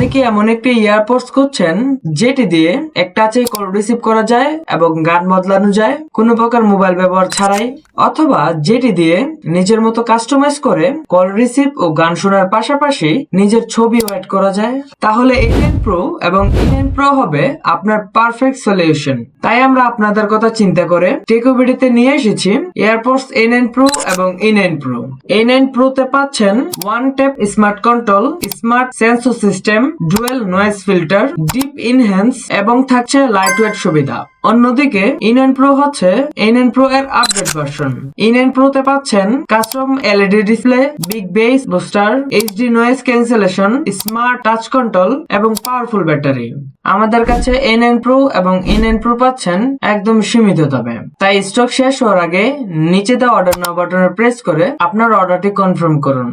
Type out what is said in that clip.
আপনি কি এমন একটি ইয়ারপোর্টস খুঁজছেন, যেটি দিয়ে এক টাচে কল রিসিভ করা যায় এবং গান বদলানো যায় কোনো প্রকার মোবাইল ব্যবহার ছাড়াই, অথবা যেটি দিয়ে নিজের মতো কাস্টমাইজ করে কল রিসিভ ও গান শোনার পাশাপাশি নিজের ছবিও অ্যাড করা যায়। তাহলে এন প্রো এবং এন প্রো হবে আপনার পারফেক্ট সলিউশন তাই আমরা আপনাদের কথা চিন্তা করে টেকোবিডিতে নিয়ে এসেছি এয়ারপোর্টস এন এন প্রো এবং N N pro N N প্রোতে পাচ্ছেন one tap smart control smart sensor system dual noise filter, deep enhance এবং থাকছে লাইট ওয়েট সুবিধা। অন্যদিকে ইনএন প্রো হচ্ছে ইনএন প্রো এর আপডেট ভার্সন ইনএন প্রো তে পাচ্ছেন custom LED display big bass booster HD noise cancellation smart touch control এবং powerful battery আমাদের কাছে এনএন প্রো এবং এনএন প্রো পাচ্ছেন একদম সীমিত দামে তাই স্টক শেষ হওয়ার আগে নিচে দেওয়া অর্ডার নাও বাটনে প্রেস করে আপনার অর্ডারটি কনফার্ম করুন।